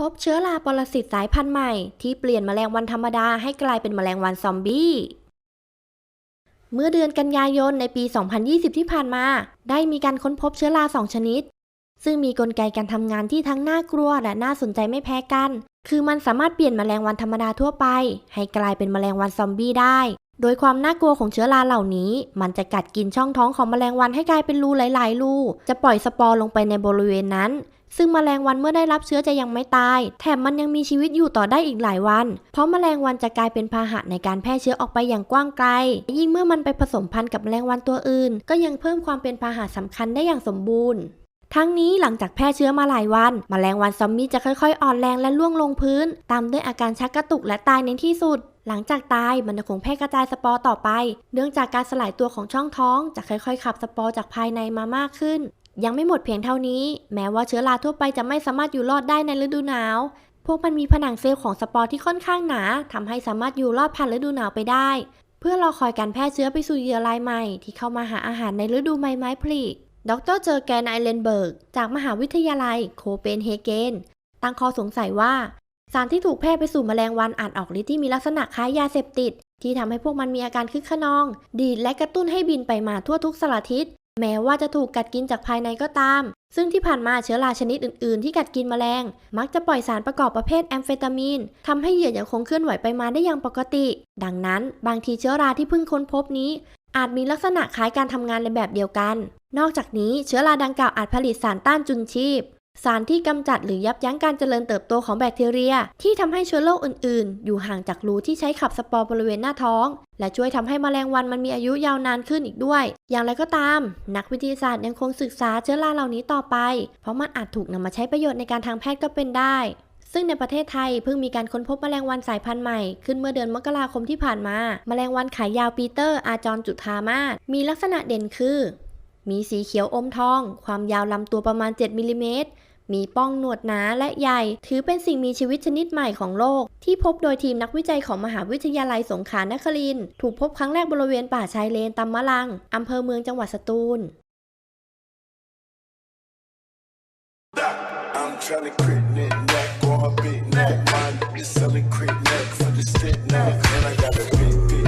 พบเชื้อราปรสิตสายพันธุ์ใหม่ ที่เปลี่ยนแมลงวันธรรมดาให้กลายเป็นแมลงวันซอมบี้ เมื่อเดือนกันยายนในปี 2020 ที่ผ่านมา ได้มีการค้นพบเชื้อราสองชนิด ซึ่งมีกลไกการทำงานที่ทั้งน่ากลัวและน่าสนใจไม่แพ้กัน คือมันสามารถเปลี่ยนแมลงวันธรรมดาทั่วไป ให้กลายเป็นแมลงวันซอมบี้ได้ โดยความน่ากลัวของเชื้อราเหล่านี้ มันจะกัดกินช่องท้องของแมลงวันให้กลายเป็นรูหลาย ๆ รู จะปล่อยสปอร์ลงไปในบริเวณนั้น ซึ่งแมลงวันเมื่อได้รับเชื้อจะยังไม่ตาย แถมมันยังมีชีวิตอยู่ต่อได้อีกหลายวัน เพราะแมลงวันจะกลายเป็นพาหะในการแพร่เชื้อออกไปอย่างกว้างไกล ยิ่งเมื่อมันไปผสมพันธุ์กับแมลงวันตัวอื่น ก็ยังเพิ่มความเป็นพาหะสำคัญได้อย่างสมบูรณ์ ทั้งนี้หลังจากแพร่เชื้อมาหลายวันแมลงวันซอมบี้จะค่อยๆ อ่อนแรงและล่วงลงพื้น ตามด้วยอาการชักกระตุกและตายในที่สุดหลังจากตายมันจะคงแพร่กระจายสปอร์ต่อไป เนื่องจากการสลายตัวของช่องท้องจะค่อยๆ ขับสปอร์จากภายในมามากขึ้น ยังไม่หมดเพียงเท่านี้ แม้ว่าเชื้อราทั่วไปจะไม่สามารถอยู่รอดได้ในฤดูหนาว พวกมันมีผนังเซลล์ของสปอร์ที่ค่อนข้างหนาทำให้สามารถอยู่รอดผ่านฤดูหนาวไปได้ เพื่อรอคอยการแพร่เชื้อไปสู่เหยื่อรายใหม่ ที่เข้ามาหาอาหารในฤดูใบไม้ผลิ ดรเจอร์แกนไอเลนเบิร์ก จากมหาวิทยาลัยโคเปนเฮเกน ตั้งข้อสงสัยว่า สารที่ถูกแพร่ไปสู่แมลงวันอาจออกฤทธิ์ที่มีลักษณะคล้ายยาเสพติด ที่ทำให้พวกมันมีอาการคึกขนอง ดีดและกระตุ้นให้บินไปมาทั่วทุกสารทิศ แม้ว่าจะถูกกัดกินจากภายในก็ตาม ซึ่งที่ผ่านมาเชื้อราชนิดอื่น ๆ ที่กัดกินแมลง มักจะปล่อยสารประกอบประเภทแอมเฟตามีนทำให้เหยื่อยังคงเคลื่อนไหวไปมาได้อย่างปกติ ดังนั้น บางทีเชื้อราที่เพิ่งค้นพบนี้ อาจมีลักษณะคล้ายการทำงานในแบบเดียวกัน นอกจากนี้เชื้อราดังกล่าวอาจผลิตสารต้านจุลชีพ สารที่กำจัดหรือยับยั้งการเจริญเติบโตของแบคทีเรีย ที่ทำให้เชื้อโรคอื่นๆ อยู่ห่างจากรูที่ใช้ขับสปอร์บริเวณหน้าท้อง และช่วยทำให้แมลงวันมันมีอายุยาวนานขึ้นอีกด้วย อย่างไรก็ตาม นักวิทยาศาสตร์ยังคงศึกษาเชื้อราเหล่านี้ต่อไป เพราะมันอาจถูกนำมาใช้ประโยชน์ในการทางแพทย์ก็เป็นได้ ซึ่งในประเทศไทยเพิ่งมีการค้นพบแมลงวันสายพันธุ์ใหม่ ขึ้นเมื่อเดือนมกราคมที่ผ่านมา แมลงวันขายาวปีเตอร์อาจรจุธามาศมีลักษณะเด่นคือ มีสีเขียวอมทอง ความยาวลำตัวประมาณ 7มิลลิเมตรมีป้องหนวดหนาและใหญ่ ถือเป็นสิ่งมีชีวิตชนิดใหม่ของโลก ที่พบโดยทีมนักวิจัยของมหาวิทยาลัยสงขลานครินทร์ถูกพบครั้งแรกบริเวณป่าชายเลนตำมะลังอำเภอเมืองจังหวัดสตูล I'm tryna crit neck, neck, go a big neck. My niggas selling crit neck for the stick neck. And I got a big